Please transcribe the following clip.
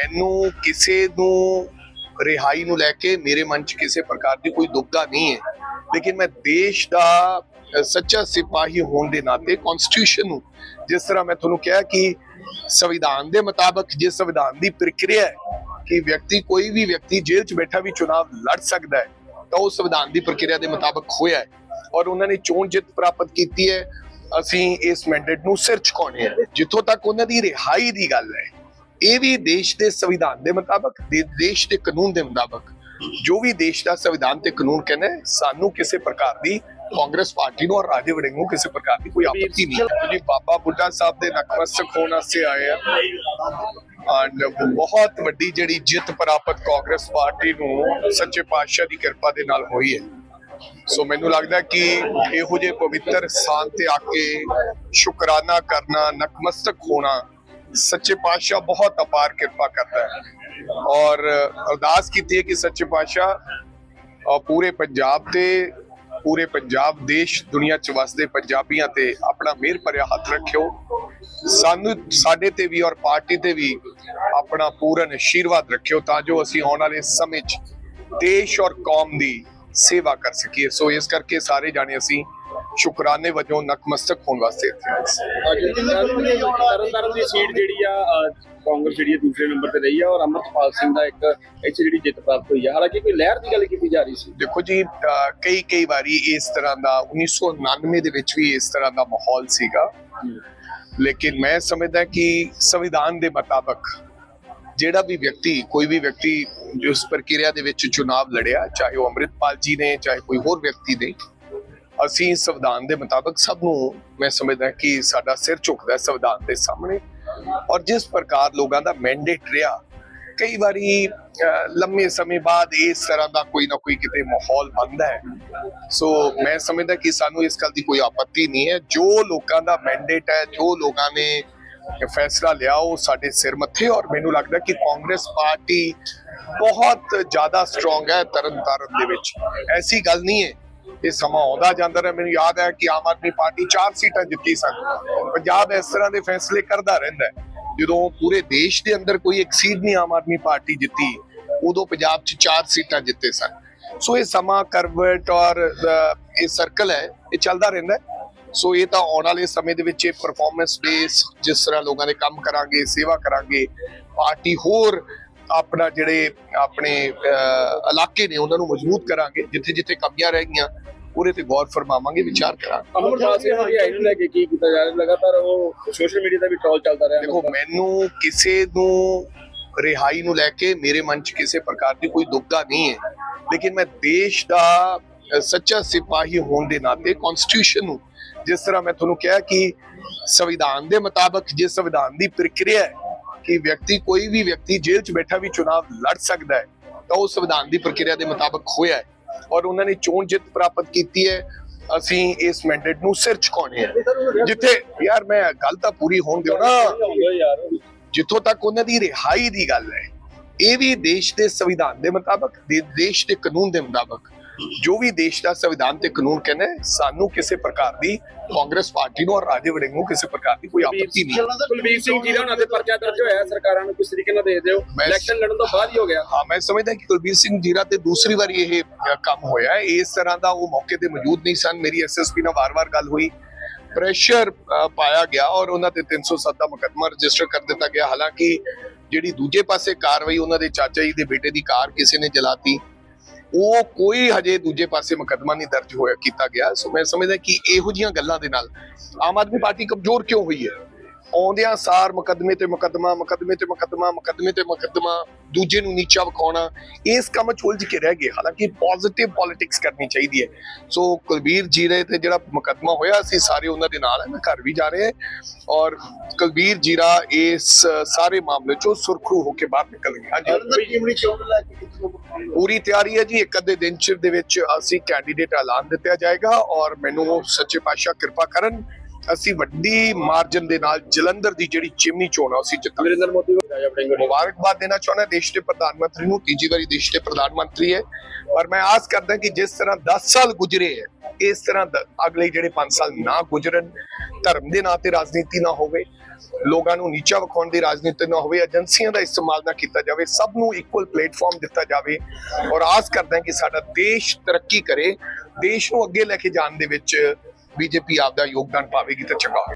ਮੈਨੂੰ ਕਿਸੇ ਨੂੰ ਰਿਹਾਈ ਨੂੰ ਲੈ ਕੇ ਮੇਰੇ ਮਨ 'ਚ ਕਿਸੇ ਪ੍ਰਕਾਰ ਦੀ ਕੋਈ ਦੁਬਦਾ ਨਹੀਂ ਹੈ। ਲੇਕਿਨ ਮੈਂ ਦੇਸ਼ ਦਾ ਸੱਚਾ ਸਿਪਾਹੀ ਹੋਣ ਦੇ ਨਾਤੇ ਕਨਸਟੀਟਿਊਸ਼ਨ ਨੂੰ ਜਿਸ ਤਰ੍ਹਾਂ ਮੈਂ ਤੁਹਾਨੂੰ ਕਿਹਾ ਕਿ ਸੰਵਿਧਾਨ ਦੇ ਮੁਤਾਬਕ ਜੇ ਸੰਵਿਧਾਨ ਦੀ ਪ੍ਰਕਿਰਿਆ ਹੈ ਕਿ ਵਿਅਕਤੀ, ਕੋਈ ਵੀ ਵਿਅਕਤੀ ਜੇਲ੍ਹ 'ਚ ਬੈਠਾ ਵੀ ਚੁਣਾਵ ਲੜ ਸਕਦਾ ਹੈ, ਤਾਂ ਉਹ ਸੰਵਿਧਾਨ ਦੀ ਪ੍ਰਕਿਰਿਆ ਦੇ ਮੁਤਾਬਕ ਹੋਇਆ ਹੈ। ਔਰ ਉਹਨਾਂ ਨੇ ਚੋਣ ਜਿੱਤ ਪ੍ਰਾਪਤ ਕੀਤੀ ਹੈ। ਅਸੀਂ ਇਸ ਮੈਂਡੇਟ ਨੂੰ ਸਿਰ ਝੁਕਾਉਣੇ ਹੈ। ਜਿੱਥੋਂ ਤੱਕ ਉਹਨਾਂ ਦੀ ਰਿਹਾਈ ਦੀ ਗੱਲ ਹੈ ਇਹ ਵੀ ਦੇਸ਼ ਦੇ ਸੰਵਿਧਾਨ ਦੇ ਮੁਤਾਬਕ ਦੇ- ਦੇਸ਼ ਦੇ ਕਾਨੂੰਨ ਦੇ ਮੁਤਾਬਕ ਜੋ ਵੀ ਦੇਸ਼ ਦਾ ਸੰਵਿਧਾਨ ਤੇ ਕਾਨੂੰਨ ਕਹਿੰਦਾ ਸਾਨੂੰ ਕਿਸੇ ਪ੍ਰਕਾਰ ਦੀ ਕਾਂਗਰਸ ਪਾਰਟੀ ਨੂੰ ਔਰ ਰਾਜੇ ਵੜਿੰਗ ਨੂੰ ਕਿਸੇ ਪ੍ਰਕਾਰ ਦੀ ਕੋਈ ਆਪੱਤੀ ਨਹੀਂ। ਜੀ ਬਾਬਾ ਬੁੱਢਾ ਸਾਹਿਬ ਦੇ ਨਤਮਸਤਕ ਹੋਣ ਵਾਸਤੇ ਆਏ ਆ। ਐਂਡ ਬਹੁਤ ਵੱਡੀ ਜਿਹੜੀ ਜਿੱਤ ਪ੍ਰਾਪਤ ਕਾਂਗਰਸ ਪਾਰਟੀ ਨੂੰ ਸੱਚੇ ਪਾਤਸ਼ਾਹ ਦੀ ਕਿਰਪਾ ਦੇ ਨਾਲ ਹੋਈ ਹੈ। ਸੋ ਮੈਨੂੰ ਲੱਗਦਾ ਕਿ ਇਹੋ ਜਿਹੇ ਪਵਿੱਤਰ ਸਥਾਨ ਤੇ ਆ ਕੇ ਸ਼ੁਕਰਾਨਾ ਕਰਨਾ ਨਤਮਸਤਕ ਹੋਣਾ ਸੱਚੇ ਪਾਤਸ਼ਾਹ ਬਹੁਤ ਅਪਾਰ ਕਿਰਪਾ ਕਰਦਾ ਹੈ ਔਰ ਅਰਦਾਸ ਕੀਤੀ ਹੈ ਕਿ ਸੱਚੇ ਪਾਤਸ਼ਾਹ ਪੂਰੇ ਪੰਜਾਬ ਤੇ ਪੂਰੇ ਪੰਜਾਬ ਦੇਸ਼ ਦੁਨੀਆ ਚ ਵਸਦੇ ਪੰਜਾਬੀਆਂ ਤੇ ਆਪਣਾ ਮਿਹਰ ਭਰਿਆ ਹੱਥ ਰੱਖਿਓ ਸਾਨੂੰ ਸਾਡੇ ਤੇ ਵੀ ਔਰ ਪਾਰਟੀ ਤੇ ਵੀ ਆਪਣਾ ਪੂਰਨ ਆਸ਼ੀਰਵਾਦ ਰੱਖਿਓ ਤਾਂ ਜੋ ਅਸੀਂ ਆਉਣ ਵਾਲੇ ਸਮੇਂ 'ਚ ਦੇਸ਼ ਔਰ ਕੌਮ ਦੀ ਸੇਵਾ ਕਰ ਸਕੀਏ ਸੋ ਇਸ ਕਰਕੇ ਸਾਰੇ ਜਾਣੇ ਅਸੀਂ ਸ਼ੁਕਰਾਨੇ ਵਜੋਂ ਨਕਮਸਤਕ ਹੋਣ ਵਾਸਤੇ ਇੱਥੇ ਆਏ ਸੀ। ਅੱਜ ਤਰਨ ਤਾਰਨ ਦੀ ਸੀਟ ਜਿਹੜੀ ਆ ਕਾਂਗਰਸ ਜਿਹੜੀ ਦੂਸਰੇ ਨੰਬਰ ਤੇ ਰਹੀ ਆ ਔਰ ਅਮਰਤਪਾਲ ਸਿੰਘ ਦਾ ਇੱਕ ਇੱਥੇ ਜਿਹੜੀ ਜਿੱਤ ਪ੍ਰਾਪਤ ਹੋਈ ਆ। ਹਾਲਾਂਕਿ ਕੋਈ ਲਹਿਰ ਦੀ ਗੱਲ ਕੀਤੀ ਜਾ ਰਹੀ ਸੀ। ਦੇਖੋ ਜੀ ਕਈ ਕਈ ਵਾਰੀ ਇਸ ਤਰ੍ਹਾਂ ਦਾ 1999 ਦੇ ਵਿੱਚ ਵੀ ਇਸ ਤਰ੍ਹਾਂ ਦਾ ਮਾਹੌਲ ਸੀਗਾ। ਲੇਕਿਨ ਮੈਂ ਸਮਝਦਾ ਕਿ ਸੰਵਿਧਾਨ ਦੇ ਮੁਤਾਬਕ ਜਿਹੜਾ ਵੀ ਵਿਅਕਤੀ ਕੋਈ ਵੀ ਵਿਅਕਤੀ ਜੋ ਇਸ ਪ੍ਰਕਿਰਿਆ ਦੇ ਵਿੱਚ ਚੁਣਾਵ ਲੜਿਆ ਚਾਹੇ ਉਹ ਅੰਮ੍ਰਿਤਪਾਲ ਜੀ ਨੇ ਚਾਹੇ ਕੋਈ ਹੋਰ ਵਿਅਕਤੀ ਨੇ ਅਸੀਂ ਸੰਵਿਧਾਨ ਦੇ ਮੁਤਾਬਕ ਸਭ ਨੂੰ ਮੈਂ ਸਮਝਦਾ ਕਿ ਸਾਡਾ ਸਿਰ ਝੁਕਦਾ ਸੰਵਿਧਾਨ ਦੇ ਸਾਹਮਣੇ। ਔਰ ਜਿਸ ਪ੍ਰਕਾਰ ਲੋਕਾਂ ਦਾ ਮੈਂਡੇਟ ਰਿਹਾ, ਕਈ ਵਾਰੀ ਲੰਮੇ ਸਮੇਂ ਬਾਅਦ ਇਸ ਤਰ੍ਹਾਂ ਦਾ ਕੋਈ ਨਾ ਕੋਈ ਕਿਤੇ ਮਾਹੌਲ ਬਣਦਾ ਹੈ। ਸੋ ਮੈਂ ਸਮਝਦਾ ਕਿ ਸਾਨੂੰ ਇਸ ਗੱਲ ਦੀ ਕੋਈ ਆਪੱਤੀ ਨਹੀਂ ਹੈ। ਜੋ ਲੋਕਾਂ ਦਾ ਮੈਂਡੇਟ ਹੈ, ਜੋ ਲੋਕਾਂ ਨੇ ਫੈਸਲਾ ਲਿਆ, ਉਹ ਸਾਡੇ ਸਿਰ ਮੱਥੇ ਔਰ ਮੈਨੂੰ ਲੱਗਦਾ ਕਿ ਕਾਂਗਰਸ ਪਾਰਟੀ ਬਹੁਤ ਜ਼ਿਆਦਾ ਸਟਰੋਂਗ ਹੈ ਤਰਨਤਾਰਨ ਦੇ ਵਿੱਚ। ਐਸੀ ਗੱਲ ਨਹੀਂ ਹੈ ਇਹ ਸਮਾਂ ਆਉਂਦਾ ਜਾਂਦਾ ਰਿਹਾ। ਮੈਨੂੰ ਯਾਦ ਹੈ ਕਿ ਆਮ ਆਦਮੀ ਪਾਰਟੀ ਚਾਰ ਸੀਟਾਂ ਜਿੱਤੀ ਸਨ। ਪੰਜਾਬ ਇਸ ਤਰ੍ਹਾਂ ਦੇ ਫੈਸਲੇ ਕਰਦਾ ਰਹਿੰਦਾ ਜਦੋਂ ਪੂਰੇ ਦੇਸ਼ ਦੇ ਅੰਦਰ ਕੋਈ ਇੱਕ ਸੀਟ ਨਹੀਂ ਆਮ ਆਦਮੀ ਪਾਰਟੀ ਜਿੱਤੀ, ਉਦੋਂ ਪੰਜਾਬ 'ਚ ਚਾਰ ਸੀਟਾਂ ਜਿੱਤੇ ਸਨ। ਸੋ ਇਹ ਸਮਾਂ ਕਰਵਟ ਔਰ ਇਹ ਸਰਕਲ ਹੈ, ਇਹ ਚੱਲਦਾ ਰਹਿੰਦਾ ਸੋ ਇਹ ਤਾਂ ਆਉਣ ਵਾਲੇ ਸਮੇਂ ਦੇ ਵਿੱਚ ਇਹ ਪਰਫਾਰਮੈਂਸ ਬੇਸ ਜਿਸ ਤਰ੍ਹਾਂ ਲੋਕਾਂ ਦੇ ਕੰਮ ਕਰਾਂਗੇ, ਸੇਵਾ ਕਰਾਂਗੇ, ਪਾਰਟੀ ਹੋਰ ਆਪਣਾ ਜਿਹੜੇ ਆਪਣੇ ਇਲਾਕੇ ਨੇ ਉਹਨਾਂ ਨੂੰ ਮਜ਼ਬੂਤ ਕਰਾਂਗੇ ਜਿੱਥੇ ਜਿੱਥੇ ਕਮੀਆਂ ਰਹਿ ਗਈਆਂ ਉਹਦੇ ਤੇ ਗੌਰ ਫਰਮਾਵਾਂਗੇ ਵਿਚਾਰ ਕਰਾਂਗੇ। ਅਮਰਪਾਲ ਸਿੰਘ ਦੀ ਆਈ ਨੂੰ ਲੈ ਕੇ ਕੀ ਕੀਤਾ ਜਾ ਰਿਹਾ? ਲਗਾਤਾਰ ਉਹ ਸੋਸ਼ਲ ਮੀਡੀਆ ਦਾ ਵੀ ਟ੍ਰੋਲ ਚੱਲਦਾ ਰਿਹਾ ਦੇਖੋ ਮੈਨੂੰ ਕਿਸੇ ਨੂੰ ਰਿਹਾਈ ਨੂੰ ਲੈ ਕੇ ਮੇਰੇ ਮਨ 'ਚ ਕਿਸੇ ਪ੍ਰਕਾਰ ਦੀ ਕੋਈ ਦੁਬਦਾ ਨਹੀਂ ਹੈ। ਲੇਕਿਨ ਮੈਂ ਦੇਸ਼ ਦਾ ਸੱਚਾ ਸਿਪਾਹੀ ਹੋਣ ਦੇ ਨਾਤੇ ਕਨਸਟੀਟਿਊਸ਼ਨ ਨੂੰ ਜਿਸ ਤਰ੍ਹਾਂ ਮੈਂ ਤੁਹਾਨੂੰ ਕਿਹਾ ਕਿ ਸੰਵਿਧਾਨ ਦੇ ਮੁਤਾਬਕ ਜੇ ਸੰਵਿਧਾਨ ਦੀ ਪ੍ਰਕਿਰਿਆ ਹੈ ਕਿ ਵਿਅਕਤੀ ਕੋਈ ਵੀ ਵਿਅਕਤੀ ਜੇਲ੍ਹ 'ਚ ਬੈਠਾ ਵੀ ਚੁਣਾਵ ਲੜ ਸਕਦਾ ਹੈ, ਤਾਂ ਉਹ ਸੰਵਿਧਾਨ ਦੀ ਪ੍ਰਕਿਰਿਆ ਦੇ ਮੁਤਾਬਕ ਹੋਇਆ ਹੈ ਔਰ ਉਹਨਾਂ ਨੇ ਚੋਣ ਜਿੱਤ ਪ੍ਰਾਪਤ ਕੀਤੀ ਹੈ। ਅਸੀਂ ਇਸ ਮੈਂਡੇਟ ਨੂੰ ਸਿਰ ਝੁਕਾਉਣੇ ਆ ਜਿੱਥੇ ਯਾਰ ਮੈਂ ਗੱਲ ਤਾਂ ਪੂਰੀ ਹੋਣ ਦਿਓ ਨਾ। ਜਿੱਥੋਂ ਤੱਕ ਉਹਨਾਂ ਦੀ ਰਿਹਾਈ ਦੀ ਗੱਲ ਹੈ, ਇਹ ਵੀ ਦੇਸ਼ ਦੇ ਸੰਵਿਧਾਨ ਦੇ ਮੁਤਾਬਕ, ਦੇ- ਦੇਸ਼ ਦੇ ਕਾਨੂੰਨ ਦੇ ਮੁਤਾਬਕ ਜੋ ਵੀ ਦੇਸ਼ ਦਾ ਸੰਵਿਧਾਨ ਤੇ ਕਾਨੂੰਨ ਕਹਿੰਦਾ ਸਾਨੂੰ ਕਿਸੇ ਪ੍ਰਕਾਰ ਦੀ ਕਾਂਗਰਸ ਪਾਰਟੀ ਨੂੰ ਔਰ ਰਾਜੇ ਵੜਿੰਗ ਨੂੰ ਕਿਸੇ ਪ੍ਰਕਾਰ ਦੀ ਕੋਈ ਆਪੱਤੀ ਨਹੀਂ। ਹੈ। ਕੁਲਬੀਰ ਸਿੰਘ ਜੀ ਦਾ ਉਹਨਾਂ ਦੇ ਪਰਚਾ ਦਰਜ ਹੋਇਆ ਸਰਕਾਰਾਂ ਨੂੰ ਕਿਸ ਤਰੀਕੇ ਨਾਲ ਦੇ ਦਿਓ? ਇਲੈਕਸ਼ਨ ਲੜਨ ਤੋਂ ਬਾਅਦ ਹੀ ਹੋ ਗਿਆ। ਹਾਂ ਮੈਂ ਸਮਝਦਾ ਕਿ ਕੁਲਬੀਰ ਸਿੰਘ ਜੀਰਾ ਤੇ ਦੂਸਰੀ ਵਾਰੀ ਇਹ ਕੰਮ ਹੋਇਆ ਹੈ। ਇਸ ਤਰ੍ਹਾਂ ਦਾ ਉਹ ਮੌਕੇ ਤੇ ਮੌਜੂਦ ਨਹੀਂ ਸਨ। ਮੇਰੀ ਐਸਐਸਪੀ ਨਾਲ ਵਾਰ-ਵਾਰ ਗੱਲ ਹੋਈ। ਪ੍ਰੈਸ਼ਰ ਪਾਇਆ ਗਿਆ ਔਰ ਉਹਨਾਂ ਤੇ 307 ਦਾ ਮੁਕੱਦਮਾ ਰਜਿਸਟਰ ਕਰ ਦਿੱਤਾ ਗਿਆ। ਹਾਲਾਂਕਿ ਜਿਹੜੀ ਦੂਜੇ ਪਾਸੇ ਕਾਰਵਾਈ ਉਹਨਾਂ ਦੇ ਚਾਚਾ ਜੀ ਦੇ ਬੇਟੇ ਦੀ ਕਾਰ ਕਿਸੇ ਨੇ ਜਲਾਤੀ ਉਹ ਕੋਈ ਹਜੇ ਦੂਜੇ ਪਾਸੇ ਮੁਕੱਦਮਾ ਨਹੀਂ ਦਰਜ ਹੋਇਆ ਕੀਤਾ ਗਿਆ। ਸੋ ਮੈਂ ਸਮਝਦਾ ਕਿ ਇਹੋ ਜੀਆਂ ਗੱਲਾਂ ਦੇ ਨਾਲ ਆਮ ਆਦਮੀ ਪਾਰਟੀ ਕਮਜ਼ੋਰ ਕਿਉਂ ਹੋਈ ਹੈ? ਆਉਂਦਿਆਂ ਸਾਰ ਮੁਕੱਦਮੇ ਤੇ ਮੁਕੱਦਮਾ ਮੁਕੱਦਮੇ ਤੇ ਮੁਕੱਦਮਾ ਮੁਕੱਦਮੇ ਤੇ ਮੁਕੱਦਮਾ ਦੂਜੇ ਨੂੰ ਨੀਚਾ ਵਿਖਾਉਣਾ ਇਸ ਕੰਮ 'ਚ ਉਲਝ ਕੇ ਰਹਿ ਗਏ। ਹਾਲਾਂਕਿ ਪੋਜ਼ਿਟਿਵ ਪੋਲਿਟਿਕਸ ਕਰਨੀ ਚਾਹੀਦੀ ਹੈ। ਸੋ ਕੁਲਬੀਰ ਜੀਰੇ ਤੇ ਜਿਹੜਾ ਮੁਕੱਦਮਾ ਹੋਇਆ ਅਸੀਂ ਸਾਰੇ ਉਹਨਾਂ ਦੇ ਨਾਲ ਹੈ ਮੈਂ ਘਰ ਵੀ ਜਾ ਰਹੇ ਔਰ ਕੁਲਬੀਰ ਜੀਰਾ ਇਸ ਸਾਰੇ ਮਾਮਲੇ 'ਚੋਂ ਸੁਰਖਰੂ ਹੋ ਕੇ ਬਾਹਰ ਨਿਕਲ ਗਏ ਹਾਂਜੀ ਪੂਰੀ ਤਿਆਰੀ ਹੈ ਜੀ। ਇੱਕ ਅੱਧੇ ਦਿਨ ਚ ਦੇ ਵਿੱਚ ਅਸੀਂ ਕੈਂਡੀਡੇਟ ਐਲਾਨ ਦਿੱਤਾ ਜਾਏਗਾ ਔਰ ਮੈਨੂੰ ਸੱਚੇ ਪਾਤਸ਼ਾਹ ਕਿਰਪਾ ਕਰਨ ਅਸੀਂ ਵੱਡੀ ਮਾਰਜਨ ਦੇ ਨਾਲ ਜਲੰਧਰ ਦੀ ਜਿਹੜੀ ਚਿਮਨੀ ਚੋਣ ਆ ਅਸੀਂ ਜਿੱਤਾਂਗੇ। ਨਰਿੰਦਰ ਮੋਦੀ ਮੁਬਾਰਕਬਾਦ ਦੇਣਾ ਚਾਹੁੰਦਾ ਦੇਸ਼ ਦੇ ਪ੍ਰਧਾਨ ਮੰਤਰੀ ਨੂੰ ਤੀਜੀ ਵਾਰੀ ਦੇਸ਼ ਦੇ ਪ੍ਰਧਾਨ ਮੰਤਰੀ ਹੈ। ਔਰ ਮੈਂ ਆਸ ਕਰਦਾ ਕਿ ਜਿਸ ਤਰ੍ਹਾਂ 10 ਸਾਲ ਗੁਜ਼ਰੇ ਹੈ ਇਸ ਤਰ੍ਹਾਂ ਅਗਲੇ ਜਿਹੜੇ 5 ਸਾਲ ਨਾ ਗੁਜ਼ਰਨ ਧਰਮ ਦੇ ਨਾਂ ਤੇ ਰਾਜਨੀਤੀ ਨਾ ਹੋਵੇ ਲੋਕਾਂ ਨੂੰ ਨੀਚਾ ਵਿਖਾਉਣ ਦੀ ਰਾਜਨੀਤੀ ਨਾ ਹੋਵੇ ਏਜੰਸੀਆਂ ਦਾ ਇਸਤੇਮਾਲ ਨਾ ਕੀਤਾ ਜਾਵੇ ਸਭ ਨੂੰ ਇਕੁਅਲ ਪਲੇਟਫਾਰਮ ਦਿੱਤਾ ਜਾਵੇ। ਔਰ ਆਸ ਕਰਦੇ ਕਿ ਸਾਡਾ ਦੇਸ਼ ਤਰੱਕੀ ਕਰੇ ਦੇਸ਼ ਨੂੰ ਅੱਗੇ ਲੈ ਕੇ ਜਾਣ ਦੇ ਵਿੱਚ ਬੀਜੇਪੀ ਆਪਦਾ ਯੋਗਦਾਨ ਪਾਵੇਗੀ ਤਾਂ ਚੰਗਾ ਹੋਵੇਗਾ